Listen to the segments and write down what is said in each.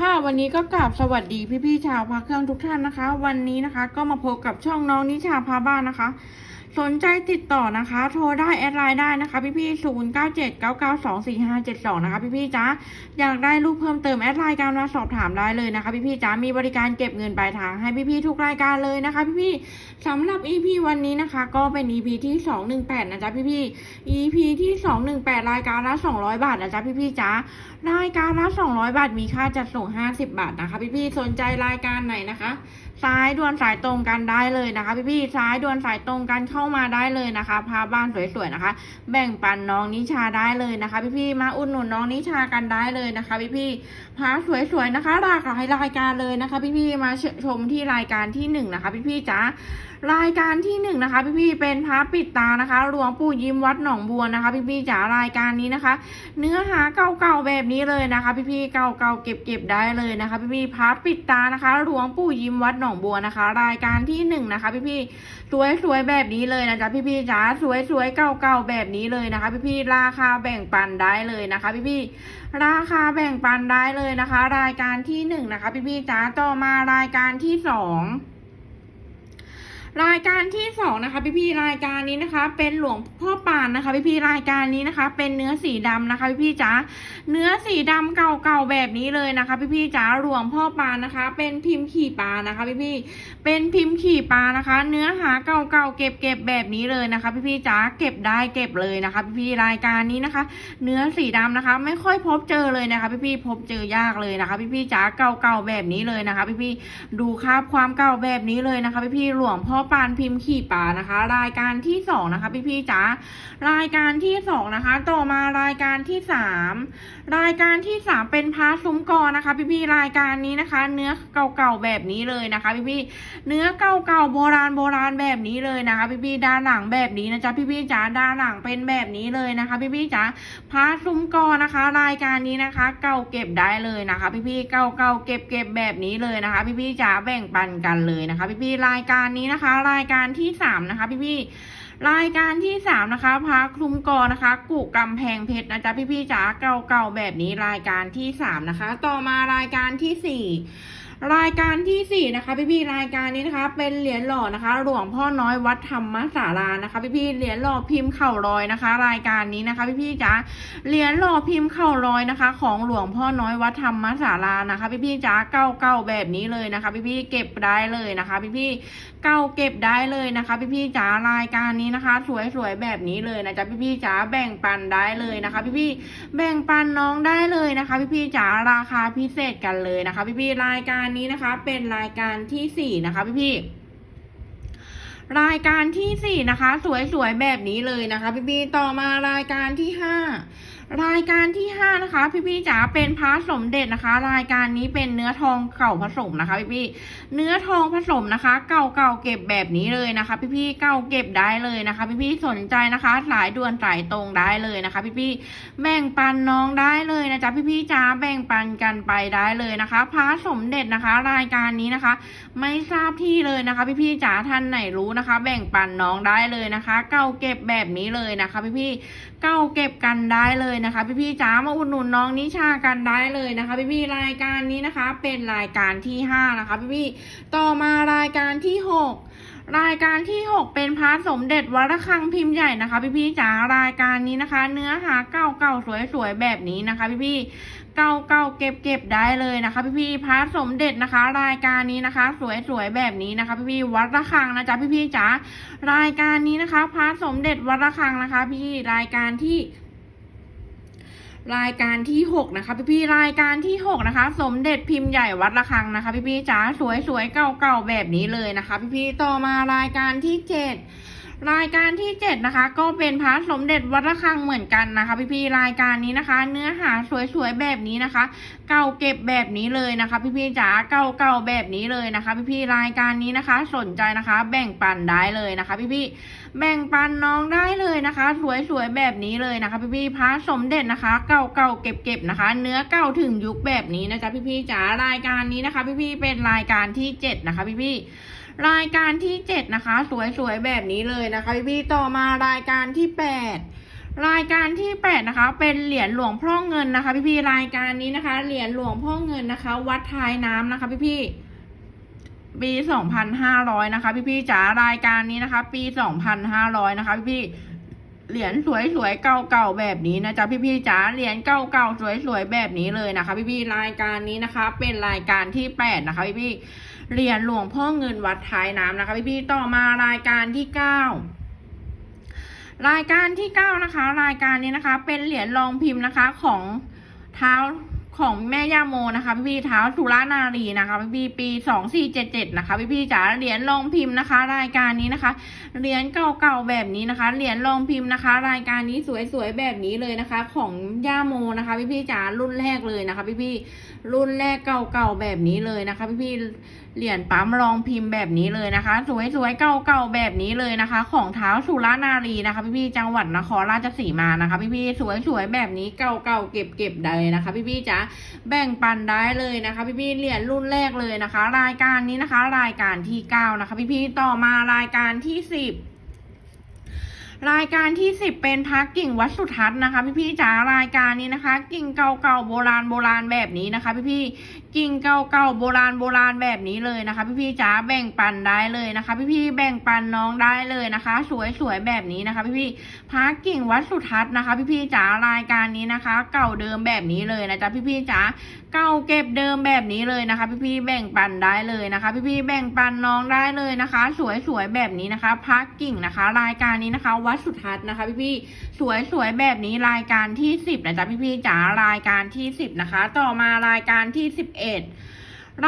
ค่ะวันนี้ก็กราบสวัสดีพี่ๆชาวพักเครื่องทุกท่านนะคะ วันนี้นะคะก็มาพบกับช่องน้องนิชาพาบ้านนะคะ สนใจติดต่อนะคะ โทรได้แอดไลน์ได้นะคะพี่ๆศูนย์เก้าเจ็ดเก้าเก้าสองสี่ห้าเจ็ดสองนะคะพี่ๆจ้าอยากได้รูปเพิ่มเติมแอดไลน์การมาสอบถามได้เลยนะคะพี่ๆจ้ามีบริการเก็บเงินปลายทางให้พี่ๆทุกรายการเลยนะคะ พี่ๆสำหรับ EP วันนี้นะคะ ก็เป็น EP ที่สองหนึ่งแปดนะจ๊ะพี่ๆ EP ที่สองหนึ่งแปดรายการละสองร้อยบาทนะจ๊ะพี่ๆจ้า รายการละสองร้อยบาท มีค่าจัดส่งห้าสิบบาทนะคะ พี่ๆ สนใจรายการไหนนะคะซ้ายด่วนสายตรงกันได้เลยนะคะ พี่ๆซ้ายด่วนสายตรงกันเข้ามาได้เลยนะคะ พาบ้านสวยๆนะคะ แบ่งปันน้องนิชาได้เลยนะคะ พี่ๆ มาอุดหนุนน้องนิชากันได้เลยนะคะ พี่ๆ พาสวยๆนะคะหลากหลายรายการเลยนะคะ พี่ๆ มาชมที่รายการที่หนึ่งนะคะ พี่ๆจ๋ารายการที่หนึ่งนะคะ พี่ๆ เป็นพระปิดตานะคะ หลวงปู่ยิ้มวัดหนองบัวนะคะ พี่ๆ จ๋ารายการนี้นะคะ เนื้อหาเก่าๆ แบบนี้ี้เลยนะคะ พี่ๆเก่าๆเก็บๆได้เลยนะคะ พี่ๆพระปิดตานะคะหลวงปู่ยิ้มวัดหนองบัวนะคะ รายการที่หนึ่งนะคะ พี่ๆสวยๆแบบนี้เลยนะจ๊ะพี่ๆจ๋าสวยๆเก่าๆแบบนี้เลยนะคะ พี่ๆราคาแบ่งปันได้เลยนะคะ พี่ๆราคาแบ่งปันได้เลยนะคะ รายการที่หนึ่งนะคะ พี่ๆจ๋าต่อมารายการที่สอง รายการที่สองนะคะพี่ๆรายการนี้นะคะ เป็นหลวงพ่อปานนะคะพี่ๆรายการนี้นะคะ เป็นเนื้อสีดำนะคะพี่ๆจ๋าเนื้อสีดำเก่าๆแบบนี้เลยนะคะพี่ๆจ๋าหลวงพ่อปานนะคะ เป็นพิมพ์ขี่ปลานะคะพี่ๆเป็นพิมพ์ขี่ปลานะคะ เนื้อหาเก่าๆเก็บๆแบบนี้เลยนะคะพี่ๆจ๋าเก็บได้เก็บเลยนะคะพี่ๆรายการนี้นะคะ เนื้อสีดำนะคะ ไม่ค่อยพบเจอเลยนะคะพี่ๆพบเจอยากเลยนะคะ พี่ๆจ๋าเก่าๆแบบนี้เลยนะคะ พี่ๆดูคราบความเก่าแบบนี้เลยนะคะพี่ๆหลวงพ่อปานพิมพ์ขี่ปลานะคะ รายการที่สองนะคะ พี่ๆจ๋ารายการที่สองนะคะ ต่อมารายการที่สามรายการที่สามเป็นพาซุ้มกอนะคะ พี่ๆรายการนี้นะคะ เนื้อเก่าๆแบบนี้เลยนะคะ พี่ๆเนื้อเก่าๆโบราณโบราณแบบนี้เลยนะคะ พี่ๆด้านหลังแบบนี้นะจ๊ะพี่ๆจ๋าด้านหลังเป็นแบบนี้เลยนะคะ พี่ๆจ๋าพาซุ้มกอนะคะ รายการนี้นะคะ เก่าเก็บได้เลยนะคะ พี่ๆเก่าๆเก็บเก็บแบบนี้เลยนะคะ พี่ๆจ๋าแบ่งปันกันเลยนะคะ พี่ๆรายการนี้นะคะรายการที่สามนะคะ พี่พี่รายการที่สามนะคะพาคลุมกอนะคะ กุกำแพงเพชรนะจ๊ะพี่พี่จ๋าเก่าๆแบบนี้รายการที่สามนะคะ ต่อมารายการที่สี่รายการที่สี่นะคะพี่ๆรายการนี้นะคะ เป็นเหรียญหล่อนะคะ หลวงพ่อน้อยวัดธรรมศาลานะคะพี่ๆเหรียญหล่อพิมพ์เข่ารอยนะคะ รายการนี้นะคะ พี่ๆจ๋าเหรียญหล่อพิมพ์เข่ารอยนะคะ ของหลวงพ่อน้อยวัดธรรมศาลานะคะ พี่ๆจ๋าเก่าๆแบบนี้เลยนะคะ พี่ๆเก็บได้เลยนะคะ พี่ๆเก่าเก็บได้เลยนะคะ พี่ๆจ๋ารายการนี้นะคะ สวยๆแบบนี้เลยนะจ๊ะพี่ๆจ๋าแบ่งปันได้เลยนะคะ พี่ๆแบ่งปันน้องได้เลยนะคะ พี่ๆจ๋าราคาพิเศษกันเลยนะคะ พี่ๆรายการนี้นะคะ เป็นรายการที่สี่นะคะพี่พี่รายการที่สี่นะคะ สวยๆแบบนี้เลยนะคะ พี่พี่ต่อมารายการที่ห้า รายการที่ห้านะคะ พี่ๆจ๋าเป็นพระสมเด็จนะคะ รายการนี้เป็นเนื้อทองเก่าผสมนะคะพี่ๆเนื้อทองผสมนะคะ เก่าๆเก็บแบบนี้เลยนะคะ พี่ๆเก่าเก็บได้เลยนะคะ พี่ๆสนใจนะคะสายด่วนสายตรงได้เลยนะคะ พี่ๆแบ่งปันน้องได้เลยนะจ๊ะพี่ๆจ๋าแบ่งปันกันไปได้เลยนะคะพระสมเด็จนะคะ รายการนี้นะคะ ไม่ทราบที่เลยนะคะ พี่ๆจ๋าท่านไหนรู้นะคะ แบ่งปันน้องได้เลยนะคะ เก่าเก็บแบบนี้เลยนะคะ พี่ๆเก่าเก็บกันได้เลยนะคะ พี่ๆจ๋ามาอุดหนุนน้องนิชากันได้เลยนะคะ พี่ๆรายการนี้นะคะ เป็นรายการที่ห้านะคะพี่ๆต่อมารายการที่หกรายการที่ 6 เป็นพระสมเด็จวัดระฆังพิมพ์ใหญ่นะคะ พี่ๆจ๋ารายการนี้นะคะ เนื้อหาเก่าๆสวยๆแบบนี้นะคะ พี่ๆเก่าๆเก็บๆได้เลยนะคะ พี่ๆพระสมเด็จนะคะ รายการนี้นะคะ สวยๆแบบนี้นะคะ พี่ๆวัดระฆังนะจ๊ะพี่ๆจ๋ารายการนี้นะคะ พระสมเด็จวัดระฆังนะคะ พี่รายการที่ รายการที่หกนะคะ พี่พีรายการที่หกนะคะ สมเด็จพิมพ์ใหญ่วัดระฆังนะคะ พี่พี่จ๋าสวยๆเก่าๆแบบนี้เลยนะคะ พี่พี่ต่อมารายการที่เจ็ด รายการที่เจ็ดนะคะ ก็เป็นพระสมเด็จวัดระฆังเหมือนกันนะคะพี่ๆรายการนี้นะคะ เนื้อหาสวยๆแบบนี้นะคะ เก่าเก็บแบบนี้เลยนะคะพี่ๆจ๋าเก่าๆแบบนี้เลยนะคะพี่ๆรายการนี้นะคะ สนใจนะคะ แบ่งปันได้เลยนะคะพี่ๆแบ่งปันน้องได้เลยนะคะ สวยๆแบบนี้เลยนะคะพี่ๆพระสมเด็จนะคะ เก่าๆเก็บๆนะคะ เนื้อเก่าถึงยุคแบบนี้นะจ๊ะพี่ๆจ๋ารายการนี้นะคะ พี่ๆเป็นรายการที่เจ็ดนะคะพี่ๆ รายการที่เจ็ดนะคะ สวยๆ แบบนี้เลยนะคะพี่ต่อมารายการที่แปดรายการที่แปดนะคะ เป็นเหรียญหลวงพ่อเงินนะคะพี่พี่ๆรายการนี้นะคะ เหรียญหลวงพ่อเงินนะคะ วัดท้ายน้ำนะคะพี่พี่ๆปีสองพันห้าร้อยนะคะพี่พี่ๆจ๋ารายการนี้นะคะ ปีสองพันห้าร้อยนะคะ พี่ๆเหรียญสวยๆเก่าๆแบบนี้นะจ๊ะพี่พี่ๆจ๋าเหรียญเก่าๆสวยๆแบบนี้เลยนะคะ พี่พี่ๆรายการนี้นะคะ เป็นรายการที่แปดนะคะ พี่พี่ๆ เหรียญหลวงพ่อเงินวัดท้ายน้ำนะคะพี่พี่ๆต่อมารายการที่เก้ารายการที่เก้านะคะ รายการนี้นะคะ เป็นเหรียญรองพิมพ์นะคะของเท้าของแม่ย่าโมนะคะ พี่พี่ๆเท้าสุรานารีนะคะพี่พี่ๆปีสองสี่เจ็ดเจ็ดนะคะพี่พี่ๆจ๋าเหรียญรองพิมพ์นะคะ รายการนี้นะคะเหรียญเก่าๆแบบนี้นะคะเหรียญรองพิมพ์นะคะ รายการนี้สวยๆแบบนี้เลยนะคะ ของย่าโมนะคะ พี่พี่ๆจ๋ารุ่นแรกเลยนะคะ พี่พี่ๆรุ่นแรกเก่าๆแบบนี้เลยนะคะ พี่พี่ๆ เหรียญปั๊มรองพิมพ์แบบนี้เลยนะคะ สวยๆเก่าๆแบบนี้เลยนะคะ ของเท้าสุรานารีนะคะ พี่ๆจังหวัดนครราชสีมานะคะพี่ๆสวยๆแบบนี้เก่าๆเก็บๆได้นะคะ พี่ๆจ๋าแบ่งปันได้เลยนะคะ พี่ๆเหรียญรุ่นแรกเลยนะคะ รายการนี้นะคะ รายการที่เก้านะคะ พี่ๆต่อมารายการที่สิบรายการที่สิบเป็นพักกิ่งวัดสุทัศน์นะคะ พี่ๆจ๋ารายการนี้นะคะ กิ่งเก่าๆโบราณโบราณแบบนี้นะคะ พี่ พี่ๆกิ่งเก่าๆโบราณโบราณแบบนี้เลยนะคะ พี่พี่ๆจ๋าแบ่งปันได้เลยนะคะพี่พี่ๆแบ่งปันน้องได้เลยนะคะ สวยๆแบบนี้นะคะ พี่พี่ๆพักกิ่งวัดสุทัศน์นะคะพี่พี่ๆจ๋ารายการนี้นะคะ เก่าเดิมแบบนี้เลยนะจ๊ะพี่พี่ๆจ๋าเก่าเก็บเดิมแบบนี้เลยนะคะ พี่พี่ๆแบ่งปันได้เลยนะคะพี่พี่ๆแบ่งปันน้องได้เลยนะคะ สวยๆแบบนี้นะคะพักกิ่งนะคะ รายการนี้นะคะ วัดสุทัศน์นะคะ พี่พี่ๆสวยๆแบบนี้รายการที่สิบนะจ๊ะพี่พี่ๆจ๋ารายการที่สิบนะคะ ต่อมารายการที่สิบเอ็ด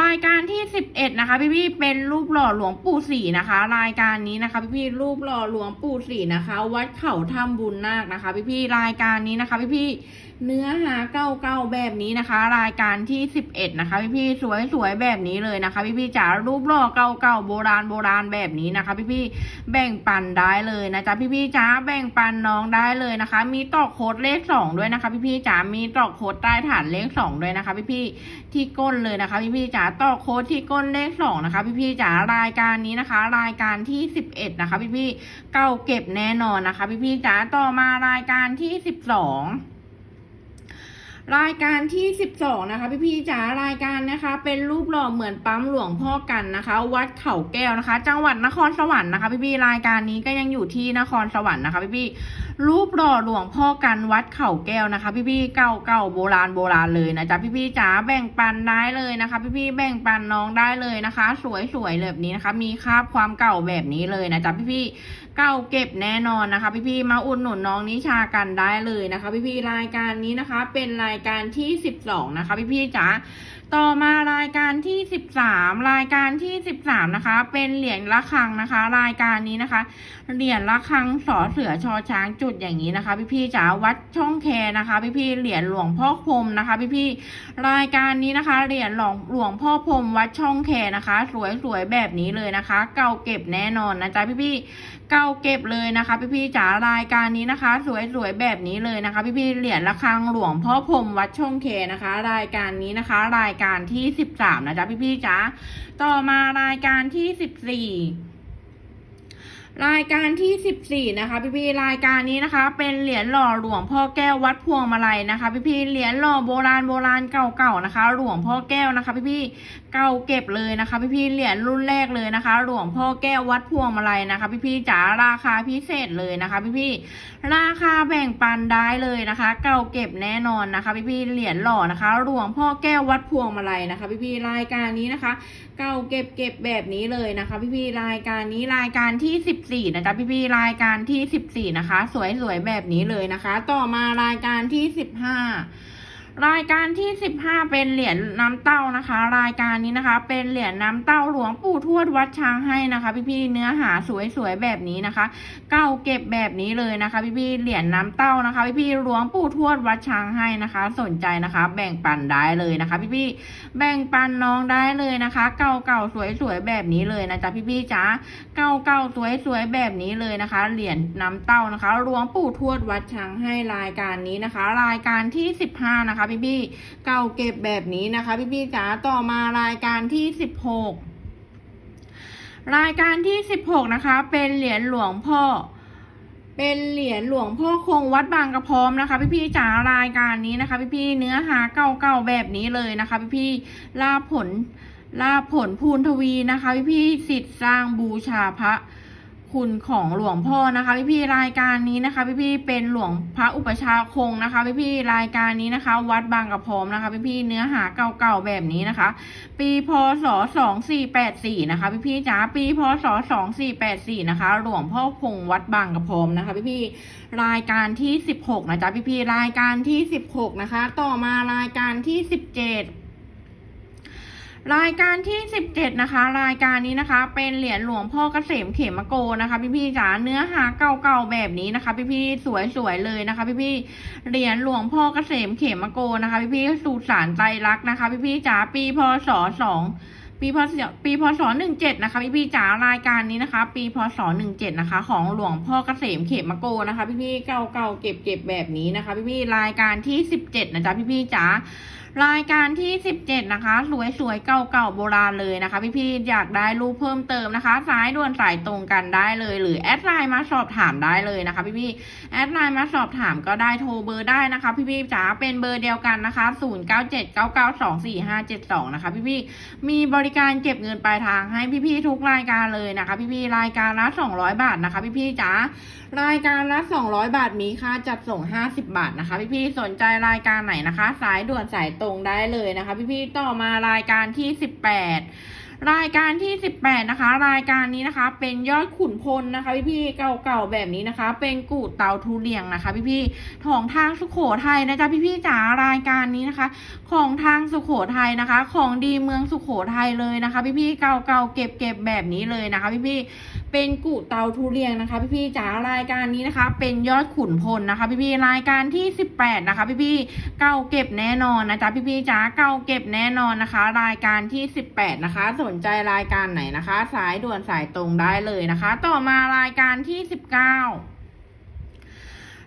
รายการที่สิบเอ็ดนะคะ พี่พี่ๆเป็นรูปหล่อหลวงปู่ศรีนะคะ รายการนี้นะคะ พี่พี่ๆรูปหล่อหลวงปู่ศรีนะคะ วัดเขาถ้ำบุญนาคนะคะ พี่พี่ๆรายการนี้นะคะ พี่พี่ๆ เนื้อหาเก่าๆแบบนี้นะคะ รายการที่สิบเอ็ดนะคะพี่พี่ๆสวยๆแบบนี้เลยนะคะพี่พี่ๆจ๋ารูปหล่อเก่าๆโบราณโบราณแบบนี้นะคะ พี่พี่ๆแบ่งปันได้เลยนะจ๊ะพี่พี่ๆจ๋าแบ่งปันน้องได้เลยนะคะ มีต่อโค้ดเลขสองด้วยนะคะ พี่พี่ๆจ๋ามีต่อโค้ดใต้ฐานเลขสองด้วยนะคะพี่พี่ๆที่ก้นเลยนะคะ พี่พี่ๆจ๋าต่อโค้ดที่ก้นเลขสองนะคะพี่พี่ๆจ๋ารายการนี้นะคะ รายการที่สิบเอ็ดนะคะพี่พี่ๆเก่าเก็บแน่นอนนะคะ พี่พี่ๆจ๋าต่อมารายการที่สิบสอง รายการที่สิบสองนะคะ พี่พี่จ๋ารายการนะคะ เป็นรูปหล่อเหมือนปั๊มหลวงพ่อกันนะคะ วัดเขาแก้วนะคะ จังหวัดนครสวรรค์นะคะ พี่พี่รายการนี้ก็ยังอยู่ที่นครสวรรค์นะคะ พี่พี่ รูปหล่อหลวงพ่อกันวัดเขาแก้วนะคะ พี่ๆเก่าเก่าโบราณโบราณเลยนะจ๊ะพี่ๆจ๋าแบ่งปันได้เลยนะคะ พี่ๆแบ่งปันน้องได้เลยนะคะ สวยๆแบบนี้นะคะ มีคราบความเก่าแบบนี้เลยนะจ๊ะพี่ๆเก่าเก็บแน่นอนนะคะ พี่ๆมาอุดหนุนน้องนิชากันได้เลยนะคะ พี่ๆรายการนี้นะคะ เป็นรายการที่สิบสองนะคะ พี่ๆจ๋า ต่อมารายการที่สิบสามรายการที่สิบสามนะคะ เป็นเหรียญละคังนะคะ รายการนี้นะคะ เหรียญละคังสอเสือชอช้างจุดอย่างนี้นะคะ พี่ๆจ๋าวัดช่องแคนะคะ พี่ๆเหรียญหลวงพ่อพรมนะคะ พี่ๆรายการนี้นะคะ เหรียญหลวงหลวงพ่อพรมวัดช่องแคนะคะ สวยๆแบบนี้เลยนะคะ เก่าเก็บแน่นอนนะจ๊ะพี่ๆเก่าเก็บเลยนะคะ พี่ๆจ๋ารายการนี้นะคะ สวยๆแบบนี้เลยนะคะ พี่ๆเหรียญระฆังหลวงพ่อพรมวัดช่องเคนะคะ รายการนี้นะคะรายการที่สิบสามนะจ๊ะพี่ๆจ๋าต่อมารายการที่สิบสี่รายการที่สิบสี่นะคะ พี่ๆรายการนี้นะคะ เป็นเหรียญหล่อหลวงพ่อแก้ววัดพวงมาลัยนะคะ พี่ๆเหรียญหล่อโบราณโบราณเก่าๆนะคะ หลวงพ่อแก้วนะคะ พี่ๆเก่าเก็บเลยนะคะ พี่ๆเหรียญรุ่นแรกเลยนะคะ หลวงพ่อแก้ววัดพวงมาลัยนะคะ พี่ๆจ๋าราคาพิเศษเลยนะคะ พี่ๆราคาแบ่งปันได้เลยนะคะ เก่าเก็บแน่นอนนะคะ พี่ๆเหรียญหล่อนะคะ หลวงพ่อแก้ววัดพวงมาลัยนะคะ พี่ๆรายการนี้นะคะ เก่าเก็บเก็บแบบนี้เลยนะคะ พี่ๆรายการนี้รายการที่สิบสี่นะจ๊ะพี่ๆรายการที่สิบสี่นะคะ สวยๆแบบนี้เลยนะคะ ต่อมารายการที่สิบห้า รายการที่สิบห้าเป็นเหรียญน้ำเต้านะคะ รายการนี้นะคะ เป็นเหรียญน้ำเต้าหลวงปู่ทวดวัดช้างให้นะคะ พี่ๆเนื้อหาสวยๆแบบนี้นะคะ เก้าเก็บแบบนี้เลยนะคะ พี่ๆเหรียญน้ำเต้านะคะ พี่ๆหลวงปู่ทวดวัดช้างให้นะคะ สนใจนะคะ แบ่งปันได้เลยนะคะ พี่ๆแบ่งปันน้องได้เลยนะคะ เก่าๆสวยๆแบบนี้เลยนะจ๊ะพี่ๆจ๋าเก่าๆสวยๆแบบนี้เลยนะคะ เหรียญน้ำเต้านะคะหลวงปู่ทวดวัดช้างให้รายการนี้นะคะ รายการที่สิบห้านะคะพี่ๆเก่าเก็บแบบนี้นะคะ พี่ๆจ๋าต่อมารายการที่สิบหกรายการที่16นะคะ เป็นเหรียญหลวงพ่อ เป็นเหรียญหลวงพ่อคงวัดบางกระพร้อมนะคะ พี่พี่จ๋ารายการนี้นะคะ พี่พี่เนื้อหาเก่าๆแบบนี้เลยนะคะ พี่พี่ลาผลลาผลภูนทวีนะคะ พี่พี่สิทธิ์สร้างบูชาพระ คุณของหลวงพ่อนะคะ พี่พี่ๆรายการนี้นะคะพี่พี่ๆเป็นหลวงพระอุปชาคงนะคะพี่พี่ๆรายการนี้นะคะ วัดบางกระพร้อมนะคะพี่พี่ๆเนื้อหาเก่าๆแบบนี้นะคะ ปีพศสองสี่แปดสี่นะคะพี่พี่ๆจ๋าปีพศสองสี่แปดสี่นะคะ หลวงพ่อคงวัดบางกระพร้อมนะคะ พี่พี่ๆรายการที่สิบหกนะจ๊ะพี่พี่ๆรายการที่สิบหกนะคะ ต่อมารายการที่สิบเจ็ด รายการที่ 17 นะคะ รายการนี้นะคะ เป็นเหรียญหลวงพ่อเกษมเขมโกนะคะ พี่ๆจ๋าเนื้อหาเก่าๆแบบนี้นะคะ พี่ๆสวยๆเลยนะคะ พี่ๆเหรียญหลวงพ่อเกษมเขมโกนะคะ พี่ๆสูตรสารใจรักนะคะ พี่ๆจ๋าปีพศสองปีพศปีพศหนึ่งเจ็ดนะคะพี่ๆจ๋ารายการนี้นะคะ ปีพศหนึ่งเจ็ดนะคะ ของหลวงพ่อเกษมเขมโกนะคะ พี่ๆเก่าๆเก็บๆแบบนี้นะคะ พี่ๆรายการที่สิบเจ็ดนะจ๊ะพี่ๆจ๋า รายการที่ 17 นะคะ สวยๆ เก่าๆ โบราณเลยนะคะ พี่ๆ อยากได้รูปเพิ่มเติมนะคะ สายด่วนสายตรงกันได้เลย หรือแอดไลน์มาสอบถามได้เลยนะคะ พี่ๆ แอดไลน์มาสอบถามก็ได้โทรเบอร์ได้นะคะ พี่ๆ จ๋าเป็นเบอร์เดียวกันนะคะ 0979924572 นะคะ พี่ๆ มีบริการเก็บเงินปลายทางให้พี่ๆ ทุกรายการเลยนะคะ พี่ๆ รายการละ 200 บาทนะคะ พี่ๆ จ๋ารายการละ 200 บาทมีค่าจัดส่ง 50 บาทนะคะ พี่ๆ สนใจรายการไหนนะคะ สายด่วนสายตรงได้เลยนะคะ พี่ๆต่อมารายการที่ 18 รายการที่ 18 นะคะ รายการนี้นะคะ เป็นยอดขุนพลนะคะ พี่ๆเก่าๆแบบนี้นะคะ เป็นกูดเตาทุเรียงนะคะ พี่ๆของทางสุโขทัยนะจ๊ะพี่ๆจ๋ารายการนี้นะคะ ของทางสุโขทัยนะคะ ของดีเมืองสุโขทัยเลยนะคะ พี่ๆเก่าๆเก็บๆแบบนี้เลยนะคะ พี่ๆ เป็นกุเตาทุเรียงนะคะพี่ๆจ๋ารายการนี้นะคะ เป็นยอดขุนพลนะคะพี่ๆรายการที่ 18 นะคะพี่ๆเก่าเก็บแน่นอนนะจ๊ะพี่ๆจ๋าเก่าเก็บแน่นอนนะคะ รายการที่ 18 นะคะ สนใจรายการไหนนะคะ สายด่วนสายตรงได้เลยนะคะ ต่อมารายการที่ 19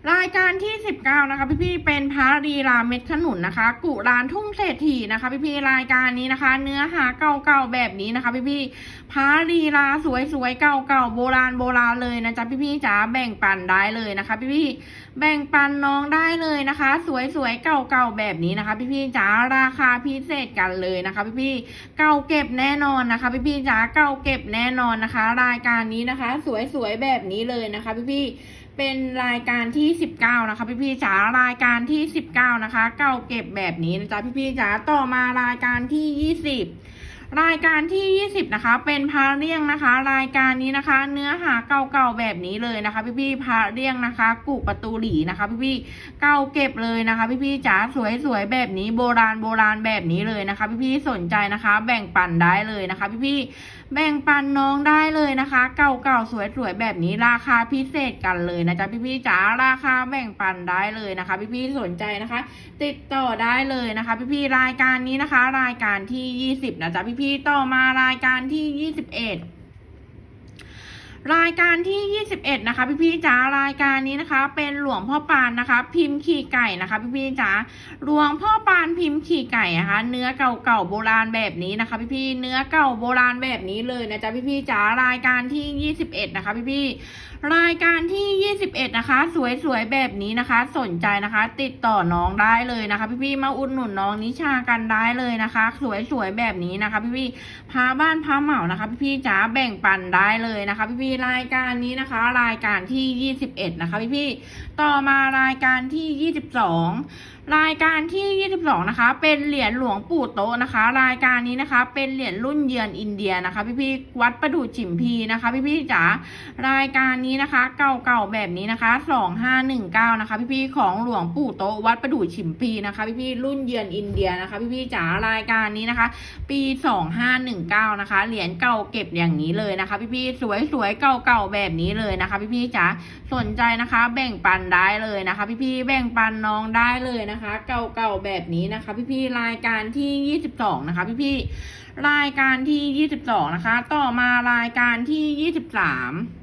รายการที่ 19 นะคะ พี่ๆ เป็นพระรีราเม็ดขนุนนะคะ กุรานทุ่งเศรษฐีนะคะ พี่ๆ รายการนี้นะคะ เนื้อหาเก่าๆ แบบนี้นะคะ พี่ๆ พระรีราสวยๆ เก่าๆ โบราณโบราณเลยนะจ๊ะพี่ๆ จ๋าแบ่งปันได้เลยนะคะ พี่ๆ แบ่งปันน้องได้เลยนะคะ สวยๆ เก่าๆ แบบนี้นะคะ พี่ๆ จ๋าราคาพิเศษกันเลยนะคะ พี่ๆ เก่าเก็บแน่นอนนะคะ พี่ๆ จ๋าเก่าเก็บแน่นอนนะคะ รายการนี้นะคะ สวยๆ แบบนี้เลยนะคะ พี่ๆ เป็นรายการที่ 19 นะคะพี่พี่ๆจ๋ารายการที่ 19 นะคะ เก่าเก็บแบบนี้นะจ๊ะพี่พี่ๆจ๋าต่อมารายการที่ 20 รายการที่ 20 นะคะ เป็นพาเรียงนะคะ รายการนี้นะคะ เนื้อหาเก่าๆแบบนี้เลยนะคะ พี่พี่ๆพาเรียงนะคะ กุประตูหลีนะคะ พี่พี่ๆเก่าเก็บเลยนะคะพี่พี่ๆจ๋าสวยๆแบบนี้โบราณโบราณแบบนี้เลยนะคะ พี่พี่ๆสนใจนะคะ แบ่งปันได้เลยนะคะ พี่พี่ๆ แบ่งปันน้องได้เลยนะคะ เก่าๆสวยๆแบบนี้ราคาพิเศษกันเลยนะจ๊ะพี่ๆจ๋าราคาแบ่งปันได้เลยนะคะ พี่ๆสนใจนะคะ ติดต่อได้เลยนะคะ พี่ๆรายการนี้นะคะ รายการที่ 20นะจ๊ะพี่ๆต่อมารายการที่ 21 รายการที่ 21 นะคะ พี่ๆจ๋ารายการนี้นะคะ เป็นหลวงพ่อปานนะคะ พิมพ์ขี่ไก่นะคะ พี่ๆจ๋าหลวงพ่อปานพิมพ์ขี่ไก่นะคะ เนื้อเก่าๆโบราณแบบนี้นะคะ พี่ๆเนื้อเก่าโบราณแบบนี้เลยนะจ๊ะพี่ๆจ๋ารายการที่ 21 นะคะ พี่ๆ รายการที่ 21 นะคะ สวยๆ แบบนี้นะคะ สนใจนะคะ ติดต่อน้องได้เลยนะคะ พี่ๆมาอุดหนุนน้องนิชากันได้เลยนะคะ สวยๆ แบบนี้นะคะ พี่ๆพาบ้านพาเหมานะคะ พี่ๆจ๋าแบ่งปันได้เลยนะคะ พี่ๆรายการนี้นะคะ รายการที่ 21 นะคะ พี่ๆ ต่อมารายการที่ 22 รายการที่ 22 นะคะ เป็นเหรียญหลวงปู่โตนะคะ รายการนี้นะคะ เป็นเหรียญรุ่นเยือนอินเดียนะคะ พี่ๆวัดประดู่ฉิมพีนะคะ พี่ๆจ๋ารายการนี้นะคะ เก่าๆแบบนี้นะคะ 2519 นะคะ พี่ๆของหลวงปู่โตวัดประดู่ฉิมพีนะคะ พี่ๆรุ่นเยือนอินเดียนะคะ พี่ๆจ๋ารายการนี้นะคะ ปี 2519 นะคะ เหรียญเก่าเก็บอย่างนี้เลยนะคะ พี่ๆสวยๆเก่าๆแบบนี้เลยนะคะ พี่ๆจ๋าสนใจนะคะ แบ่งปันได้เลยนะคะ พี่ๆแบ่งปันน้องได้เลยนะคะ เก่าๆแบบนี้นะคะ พี่ๆรายการที่ 22 นะคะ พี่ๆรายการที่ 22 นะคะ ต่อมารายการที่ 23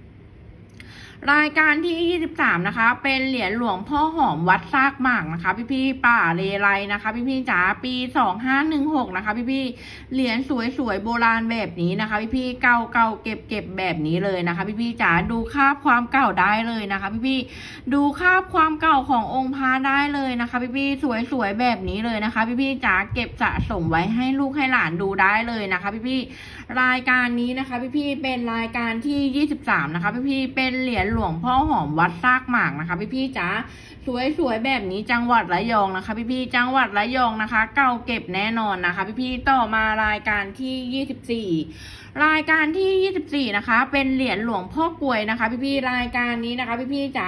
รายการที่ 23 นะคะ เป็นเหรียญหลวงพ่อหอมวัดซากหมากนะคะ พี่ๆป่าเลไลนะคะ พี่ๆจ๋าปี 2516 นะคะ พี่ๆเหรียญสวยๆโบราณแบบนี้นะคะ พี่ๆเก่าเก่าๆเก็บเก็บๆแบบนี้เลยนะคะ พี่ๆจ๋าดูคาบความเก่าได้เลยนะคะ พี่ๆดูคาบความเก่าขององค์พระได้เลยนะคะ พี่ๆสวยๆแบบนี้เลยนะคะ พี่ๆจ๋าเก็บสะสมไว้ให้ลูกให้หลานดูได้เลยนะคะ พี่ๆรายการนี้นะคะ พี่ๆเป็นรายการที่ 23 นะคะ พี่ๆเป็นเหรียญหลวงพ่อหอมวัดซากหมากนะคะ พี่ๆจ๋าสวยๆแบบนี้จังหวัดระยองนะคะ พี่ๆจังหวัดระยองนะคะ เก่าเก็บแน่นอนนะคะ พี่ๆต่อมารายการที่ยี่สิบสี่ รายการที่ 24 นะคะ เป็นเหรียญหลวงพ่อกลวยนะคะ พี่ๆรายการนี้นะคะ พี่ๆจ๋า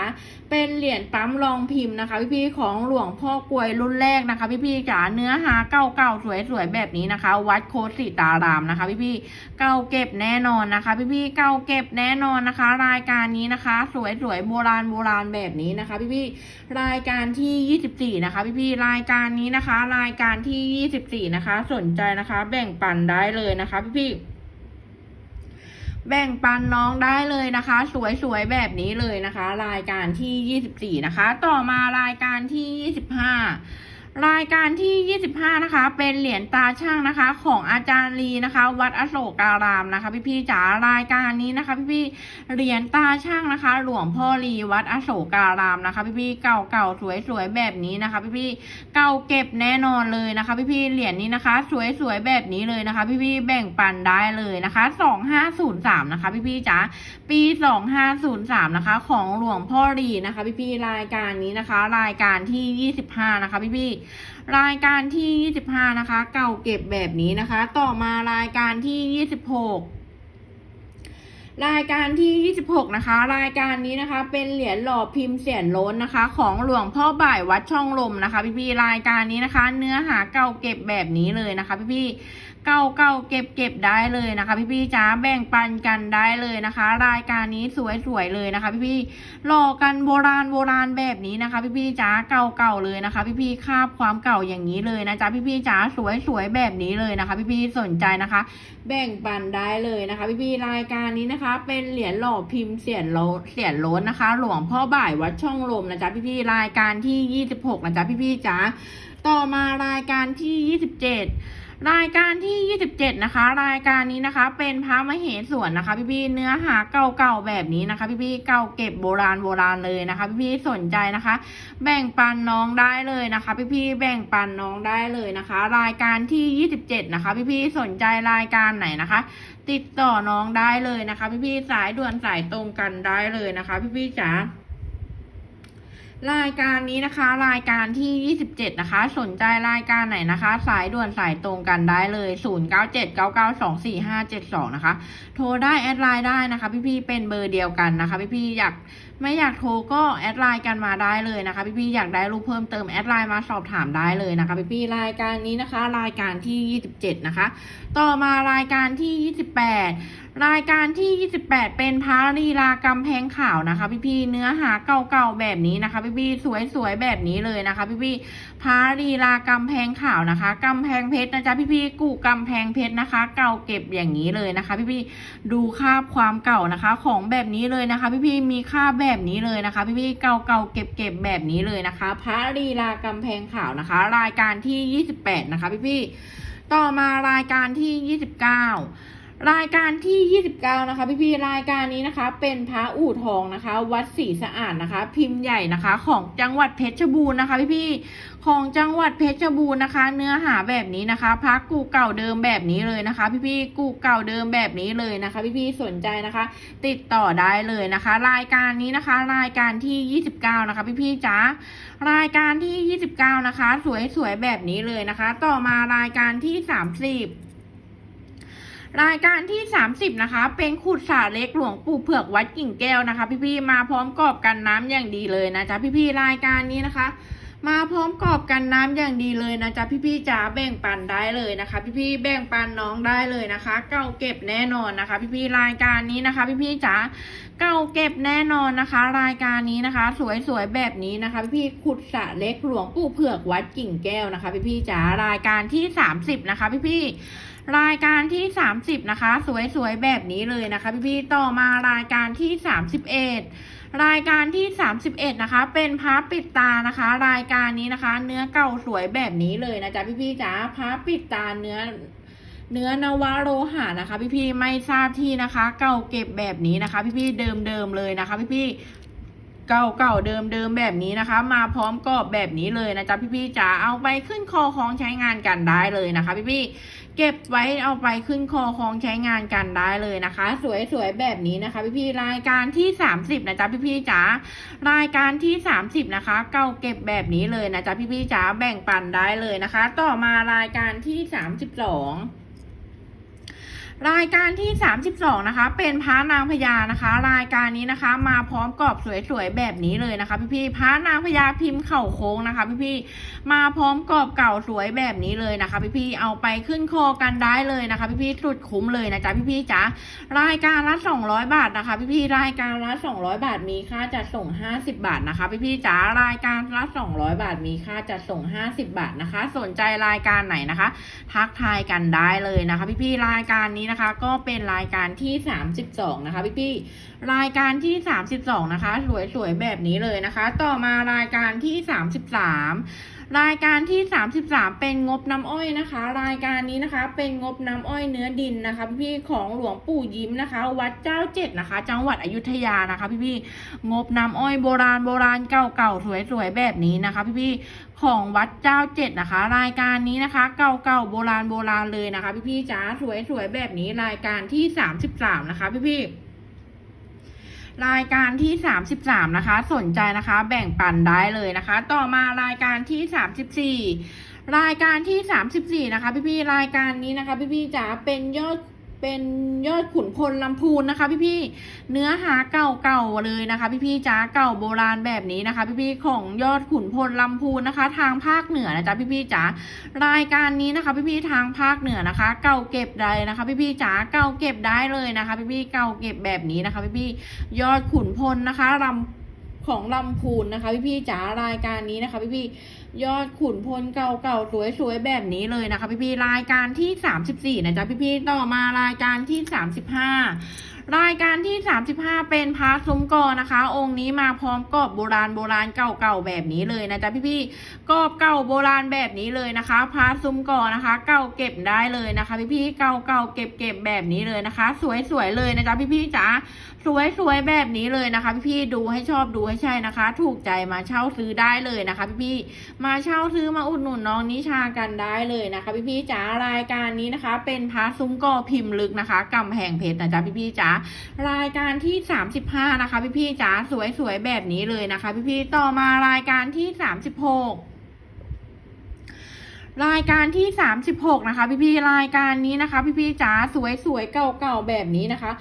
เป็นเหรียญปั๊มรองพิมพ์นะคะ พี่ๆของหลวงพ่อกลวยรุ่นแรกนะคะ พี่ๆจ๋าเนื้อหาเก่าๆสวยๆแบบนี้นะคะ วัดโคสิตารามนะคะ พี่ๆเก่าเก็บแน่นอนนะคะ พี่ๆเก่าเก็บแน่นอนนะคะ รายการนี้นะคะ สวยๆโบราณโบราณแบบนี้นะคะ พี่ๆรายการที่ 24 นะคะ พี่ๆรายการนี้นะคะ รายการที่ 24 นะคะ สนใจนะคะ แบ่งปันได้เลยนะคะ พี่ๆ แบ่งปันน้องได้เลยนะคะ สวยๆแบบนี้เลยนะคะ รายการที่ 24 นะคะ ต่อมารายการที่ 25 รายการที่ 25 นะคะ เป็นเหรียญตาช่างนะคะ ของอาจารย์ลีนะคะ วัดอโศการามนะคะ พี่ๆจ๋ารายการนี้นะคะ พี่ๆเหรียญตาช่างนะคะ หลวงพ่อลีวัดอโศการามนะคะ พี่ๆเก่าๆสวยๆแบบนี้นะคะ พี่ๆเก่าเก็บแน่นอนเลยนะคะ พี่ๆเหรียญนี้นะคะ สวยๆแบบนี้เลยนะคะ พี่ๆแบ่งปันได้เลยนะคะ 2503 นะคะ พี่ๆจ๋าปี 2503 นะคะ ของหลวงพ่อรีนะคะ พี่ๆรายการนี้นะคะ รายการที่ 25 นะคะ พี่ๆรายการที่ 25 นะคะ เก่าเก็บแบบนี้นะคะ ต่อมารายการที่ 26 รายการที่ 26 นะคะ รายการนี้นะคะ เป็นเหรียญหล่อพิมพ์เสียนล้นนะคะ ของหลวงพ่อบ่ายวัดช่องลมนะคะ พี่ๆรายการนี้นะคะ เนื้อหาเก่าเก็บแบบนี้เลยนะคะ พี่ๆ เก่าเก่าเก็บเก็บได้เลยนะคะ พี่ๆจ้าแบ่งปันกันได้เลยนะคะ รายการนี้สวยๆเลยนะคะ พี่ๆหลอกันโบราณโบราณแบบนี้นะคะ พี่ๆจ้าเก่าเก่าเลยนะคะ พี่ๆคาบความเก่าอย่างนี้เลยนะจ๊ะพี่ๆจ้าสวยๆแบบนี้เลยนะคะ พี่ๆสนใจนะคะ แบ่งปันได้เลยนะคะ พี่ๆรายการนี้นะคะ เป็นเหรียญหล่อพิมพ์เสียนโลเสียนโล้นนะคะ หลวงพ่อบ่ายวัดช่องลมนะจ๊ะพี่ๆรายการที่ 26นะจ๊ะพี่ๆจ๋าต่อมารายการที่ 27 รายการที่ 27 นะคะ รายการนี้นะคะ เป็นพระมเหสวนนะคะ พี่ๆเนื้อหาเก่าๆแบบนี้นะคะ พี่ๆเก่าเก็บโบราณโบราณเลยนะคะ พี่ๆสนใจนะคะ แบ่งปันน้องได้เลยนะคะ พี่ๆแบ่งปันน้องได้เลยนะคะ รายการที่ 27 นะคะ พี่ๆสนใจรายการไหนนะคะ ติดต่อน้องได้เลยนะคะ พี่ๆสายด่วนสายตรงกันได้เลยนะคะ พี่ๆจ๋า รายการนี้นะคะ รายการที่ 27 นะคะ สนใจรายการไหนนะคะ สายด่วนสายตรงกันได้เลย 0979924572 นะคะ โทรได้แอดไลน์ได้นะคะ พี่ๆเป็นเบอร์เดียวกันนะคะ พี่ๆอยาก ไม่อยากโทรก็แอดไลน์กันมาได้เลยนะคะพี่ๆอยากได้รูปเพิ่มเติมแอดไลน์มาสอบถามได้เลยนะคะพี่ๆรายการนี้นะคะ รายการที่ 27 นะคะ ต่อมารายการที่ 28 รายการที่ 28 เป็นพาระลีลากำแพงขาวนะคะพี่ๆเนื้อหาเก่าๆแบบนี้นะคะพี่ๆสวยๆแบบนี้เลยนะคะพี่ๆ พระลีลากำแพงขาวนะคะกำแพงเพชรนะจ๊ะพี่ๆกูกำแพงเพชรนะคะ เก่าเก็บอย่างนี้เลยนะคะ พี่ๆดูคาบความเก่านะคะ ของแบบนี้เลยนะคะ พี่ๆมีคาบแบบนี้เลยนะคะ พี่ๆเก่าๆเก็บๆแบบนี้เลยนะคะ พระลีลากำแพงขาวนะคะ รายการที่ 28 นะคะ พี่ๆต่อมารายการที่ 29 รายการที่ 29 นะคะ พี่ๆรายการนี้นะคะ เป็นพระอู่ทองนะคะ วัดศรีสะอาดนะคะ พิมพ์ใหญ่นะคะ ของจังหวัดเพชรบูรณ์นะคะ พี่ๆของจังหวัดเพชรบูรณ์นะคะ เนื้อหาแบบนี้นะคะพระกูเก่าเดิมแบบนี้เลยนะคะ พี่ๆกูเก่าเดิมแบบนี้เลยนะคะ พี่ๆสนใจนะคะ ติดต่อได้เลยนะคะ รายการนี้นะคะ รายการที่ 29 นะคะ พี่ๆจ๋ารายการที่ 29 นะคะ สวยๆแบบนี้เลยนะคะ ต่อมารายการที่ 30 รายการที่ 30 นะคะ เป็นขุดสาเล็กหลวงปู่เผือกวัดกิ่งแก้วนะคะ พี่ๆมาพร้อมกรอบกันน้ำอย่างดีเลยนะจ๊ะพี่ๆรายการนี้นะคะ มาพร้อมกรอบกันน้ำอย่างดีเลยนะจ๊ะพี่ๆจ๋าแบ่งปันได้เลยนะคะ พี่ๆแบ่งปันน้องได้เลยนะคะ เก่าเก็บแน่นอนนะคะ พี่ๆรายการนี้นะคะ พี่ๆจ๋าเก่าเก็บแน่นอนนะคะ รายการนี้นะคะ สวยๆแบบนี้นะคะ พี่ๆขุดสระเล็กหลวงปู่เผือกวัดกิ่งแก้วนะคะ พี่ๆจ๋ารายการที่ 30 นะคะ พี่ๆ รายการที่ 30 นะคะ สวยๆ แบบนี้เลยนะคะ พี่ๆต่อมารายการที่ 31 รายการที่ 31 นะคะ เป็นพระปิดตานะคะ รายการนี้นะคะ เนื้อเก่าสวยแบบนี้เลยนะจ๊ะพี่ๆจ๋าพระปิดตาเนื้อเนื้อนวโลหะนะคะ พี่ๆไม่ทราบที่นะคะ เก่าเก็บแบบนี้นะคะ พี่ๆเดิมๆเลยนะคะ พี่ๆ เก่าเก่าเดิมเดิมๆแบบนี้นะคะ มาพร้อมกรอบแบบนี้เลยนะจ๊ะพี่ๆจ๋าเอาไปขึ้นคอของใช้งานกันได้เลยนะคะพี่ๆเก็บไว้เอาไปขึ้นคอของใช้งานกันได้เลยนะคะ สวยๆแบบนี้นะคะพี่ๆรายการที่ 30นะจ๊ะพี่ๆจ๋ารายการที่ 30นะคะ เก่าเก็บแบบนี้เลยนะจ๊ะพี่ๆจ๋าแบ่งปันได้เลยนะคะ ต่อมารายการที่ 32 รายการที่ 32 นะคะ เป็นพระนางพญานะคะ รายการนี้นะคะ มาพร้อมกรอบสวยๆแบบนี้เลยนะคะ พี่ๆพระนางพญาพิมพ์เข่าโค้งนะคะ พี่ๆมาพร้อมกรอบเก่าสวยแบบนี้เลยนะคะ พี่ๆเอาไปขึ้นคอกันได้เลยนะคะ พี่ๆสุดคุ้มเลยนะจ๊ะพี่ๆจ๋ารายการละ200 บาทนะคะ พี่ๆรายการละ200 บาทมีค่าจัดส่ง 50 บาทนะคะ พี่ๆจ๋ารายการละ200 บาทมีค่าจัดส่ง 50 บาทนะคะ สนใจรายการไหนนะคะ ทักทายกันได้เลยนะคะ พี่ๆรายการนี้นะคะ ก็เป็นรายการที่ 32 นะคะ พี่ๆรายการที่ 32 นะคะ สวยๆแบบนี้เลยนะคะ ต่อมารายการที่ 33 รายการที่ 33 เป็นงบน้ำอ้อยนะคะ รายการนี้นะคะ เป็นงบน้ำอ้อยเนื้อดินนะคะ พี่ของหลวงปู่ยิ้มนะคะ วัดเจ้าเจ็ดนะคะ จังหวัดอยุธยานะคะ พี่ๆงบน้ำอ้อยโบราณโบราณเก่าๆสวยๆแบบนี้นะคะ พี่ๆของวัดเจ้าเจ็ดนะคะ รายการนี้นะคะ เก่าๆโบราณโบราณเลยนะคะ พี่ๆจ๋าสวยๆแบบนี้รายการที่สามสิบสามนะคะ พี่ๆ รายการที่สามสิบสามนะคะ สนใจนะคะ แบ่งปันได้เลยนะคะ ต่อมารายการที่สามสิบสี่รายการที่สามสิบสี่นะคะ พี่ๆรายการนี้นะคะ พี่ๆจะเป็นยอด เป็นยอดขุนพลลำพูนนะคะ พี่ๆ เนื้อหาเก่าๆเลยนะคะ พี่ๆจ้าเก่าโบราณแบบนี้นะคะ พี่ๆ ของยอดขุนพลลำพูนนะคะ ทางภาคเหนือนะจ๊ะพี่ๆจ้ารายการนี้นะคะ พี่ๆ ทางภาคเหนือนะคะ เก่าเก็บได้นะคะ พี่ๆจ้าเก่าเก็บได้เลยนะคะ พี่ๆ เก่าเก็บแบบนี้นะคะ พี่ๆ ยอดขุนพลนะคะลำของลำพูนนะคะ พี่ๆจ๋ารายการนี้นะคะ พี่ๆ ยอดขุนพลเก่าๆสวยๆแบบนี้เลยนะคะพี่ๆรายการที่ 34นะจ๊ะพี่ๆต่อมารายการที่ 35 รายการที่ 35 เป็นพระซุ้มกอนะคะ องค์นี้มาพร้อมกรอบโบราณโบราณเก่าๆแบบนี้เลยนะจ๊ะพี่ๆกรอบเก่าโบราณแบบนี้เลยนะคะพระซุ้มกอนะคะ เก่าเก็บได้เลยนะคะ พี่ๆเก่าๆเก็บๆแบบนี้เลยนะคะ สวยๆเลยนะจ๊ะพี่ๆจ๋าสวยๆแบบนี้เลยนะคะ พี่ๆดูให้ชอบดูให้ใช่นะคะ ถูกใจมาเช่าซื้อได้เลยนะคะ พี่ๆมาเช่าซื้อมาอุดหนุนน้องนิชากันได้เลยนะคะ พี่ๆจ๋ารายการนี้นะคะ เป็นพระซุ้มกอพิมพ์ลึกนะคะกำแพงเพชรนะจ๊ะพี่ๆจ๋ารายการที่ 35 นะคะ พี่ๆจ๋าสวยๆแบบนี้เลยนะคะ พี่ๆต่อมารายการที่ 36รายการที่ 36 นะคะ พี่ๆรายการนี้นะคะ พี่ๆจ๋าสวยๆเก่าๆแบบนี้นะคะ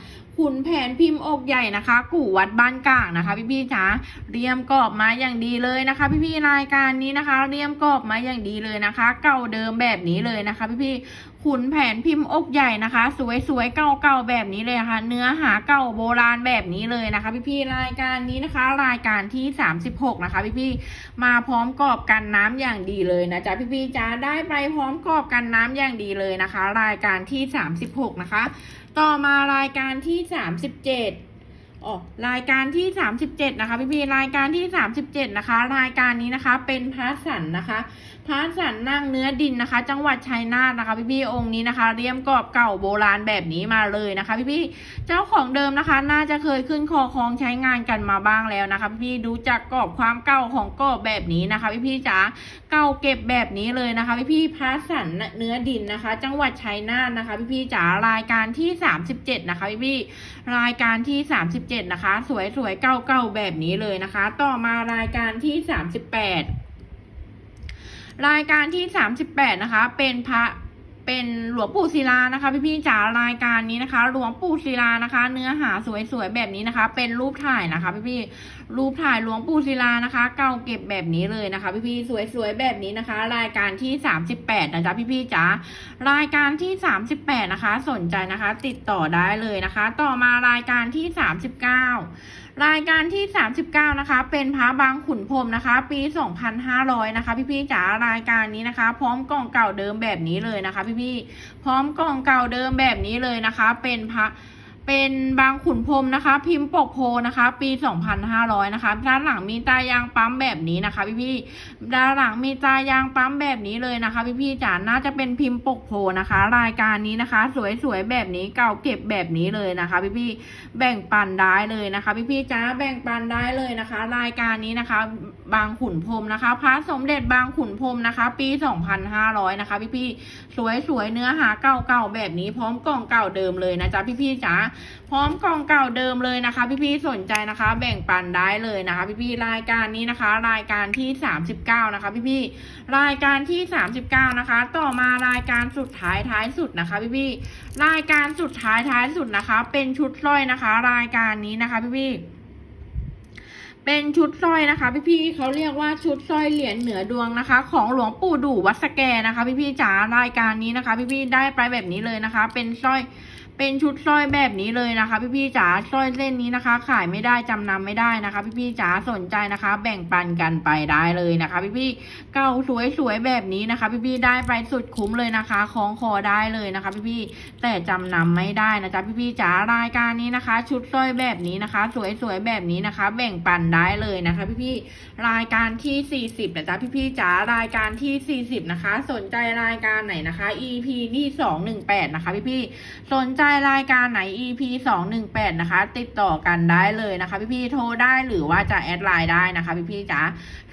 ขุนแผนพิมพ์อกใหญ่นะคะ กู่วัดบ้านกลางนะคะ พี่ๆจ๋าเรียมกรอบมาอย่างดีเลยนะคะ พี่ๆรายการนี้นะคะ เรียมกรอบมาอย่างดีเลยนะคะ เก่าเดิมแบบนี้เลยนะคะ พี่ๆ ขุนแผนพิมพ์อกใหญ่นะคะ สวยๆเก่าๆแบบนี้เลยนะคะ เนื้อหาเก่าโบราณแบบนี้เลยนะคะ พี่ๆรายการนี้นะคะ รายการที่ 36 นะคะ พี่ๆมาพร้อมกรอบกันน้ำอย่างดีเลยนะจ๊ะพี่ๆจ๋าได้ไปพร้อมกรอบกันน้ำอย่างดีเลยนะคะ รายการที่ 36 นะคะ ต่อมารายการที่ 37 อ๋อรายการที่ 37 นะคะพี่พี่รายการที่ 37 นะคะ รายการนี้นะคะเป็นพระสันนะคะพระสันนั่งเนื้อดินนะคะ จังหวัดชัยนาทนะคะ พี่พี่องค์นี้นะคะเรียมกรอบเก่าโบราณแบบนี้มาเลยนะคะ พี่พี่เจ้าของเดิมนะคะ น่าจะเคยขึ้นคอคลองใช้งานกันมาบ้างแล้วนะคะ พี่พี่ดูจากกรอบความเก่าของกรอบแบบนี้นะคะ พี่พี่จ๋าเก่าเก็บแบบนี้เลยนะคะ พี่พี่พาสันเนื้อดินนะคะ จังหวัดชัยนาทนะคะ พี่พี่จ๋ารายการที่ 37 นะคะ พี่พี่รายการที่ 37 นะคะ สวยสวยๆเก่าเก่าๆแบบนี้เลยนะคะ ต่อมารายการที่ 38 รายการที่ 38 นะคะ เป็นพระ เป็นหลวงปู่ศิลานะคะ พี่ๆจ๋ารายการนี้นะคะ หลวงปู่ศิลานะคะ เนื้อหาสวยๆแบบนี้นะคะ เป็นรูปถ่ายนะคะ พี่ๆรูปถ่ายหลวงปู่ศิลานะคะ เก่าเก็บแบบนี้เลยนะคะ พี่ๆสวยๆแบบนี้นะคะ รายการที่ 38นะจ๊ะพี่พี่ๆจ๋ารายการที่ 38 นะคะ สนใจนะคะ ติดต่อได้เลยนะคะ ต่อมารายการที่ 39 รายการที่ 39 นะคะ เป็นพระบางขุนพรมนะคะ ปี 2500 นะคะ พี่ๆจ๋ารายการนี้นะคะ พร้อมกล่องเก่าเดิมแบบนี้เลยนะคะ พี่ๆพร้อมกล่องเก่าเดิมแบบนี้เลยนะคะ เป็นพระ เป็นบางขุนพรมนะคะ พิมพ์ปกโพนะคะ ปี 2500 นะคะ ด้านหลังมีตายางปั๊มแบบนี้นะคะ พี่ๆด้านหลังมีตายางปั๊มแบบนี้เลยนะคะ พี่ๆจ๋าน่าจะเป็นพิมพ์ปกโพนะคะ รายการนี้นะคะ สวยๆแบบนี้เก่าเก็บแบบนี้เลยนะคะ พี่ๆแบ่งปันได้เลยนะคะ พี่ๆจ๋าแบ่งปันได้เลยนะคะ รายการนี้นะคะ บางขุนพรมนะคะพระสมเด็จบางขุนพรมนะคะ ปี 2500 นะคะ พี่ๆสวยๆเนื้อหาเก่าๆแบบนี้พร้อมกล่องเก่าเดิมเลยนะจ๊ะพี่ๆจ๋าพร้อมกล่องเก่าเดิมเลยนะคะ พี่ๆสนใจนะคะ แบ่งปันได้เลยนะคะ พี่ๆรายการนี้นะคะ รายการที่ 39 นะคะ พี่ๆรายการที่ 39 นะคะ ต่อมารายการสุดท้ายท้ายสุดนะคะ พี่ๆรายการสุดท้ายท้ายสุดนะคะ เป็นชุดสร้อยนะคะ รายการนี้นะคะพี่ๆเป็นชุดสร้อยนะคะ พี่ๆเขาเรียกว่าชุดสร้อยเหรียญเหนือดวงนะคะ ของหลวงปู่ดู่วัดสแกนะคะ พี่ๆจ๋ารายการนี้นะคะ พี่ๆได้ไปแบบนี้เลยนะคะ เป็นสร้อย เป็นชุดสร้อยแบบนี้เลยนะคะ พี่ๆจ๋าสร้อยเส้นนี้นะคะ ขายไม่ได้จำนำไม่ได้นะคะ พี่ๆจ๋าสนใจนะคะ แบ่งปันกันไปได้เลยนะคะ พี่ๆเก่าสวยๆแบบนี้นะคะ พี่ๆได้ไปสุดคุ้มเลยนะคะคล้องคอได้เลยนะคะ พี่ๆแต่จำนำไม่ได้นะจ๊ะพี่ๆจ๋ารายการนี้นะคะ ชุดสร้อยแบบนี้นะคะ สวยๆแบบนี้นะคะ แบ่งปันได้เลยนะคะ พี่ๆรายการที่ 40นะจ๊ะพี่ๆจ๋ารายการที่ 40 นะคะ สนใจรายการไหนนะคะ EP ที่218นะคะ พี่ๆสนใจรายการไหน EP 218 นะคะ ติดต่อกันได้เลยนะคะ พี่ๆโทรได้หรือว่าจะแอดไลน์ได้นะคะ พี่ๆจ๋า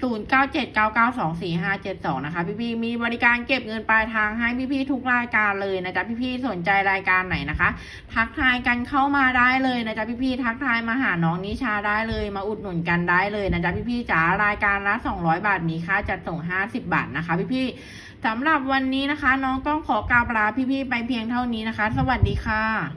0979924572 นะคะ พี่ๆมีบริการเก็บเงินปลายทางให้พี่ๆทุกรายการเลยนะจ๊ะพี่ๆสนใจรายการไหนนะคะ ทักทายกันเข้ามาได้เลยนะจ๊ะพี่ๆทักทายมาหาน้องนิชาได้เลยมาอุดหนุนกันได้เลยนะจ๊ะพี่ๆจ๋ารายการละ200 บาทมีค่าจัดส่ง 50 บาทนะคะ พี่ๆ สำหรับวันนี้นะคะ น้องต้องขอกราบลาพี่ๆไปเพียงเท่านี้นะคะ สวัสดีค่ะ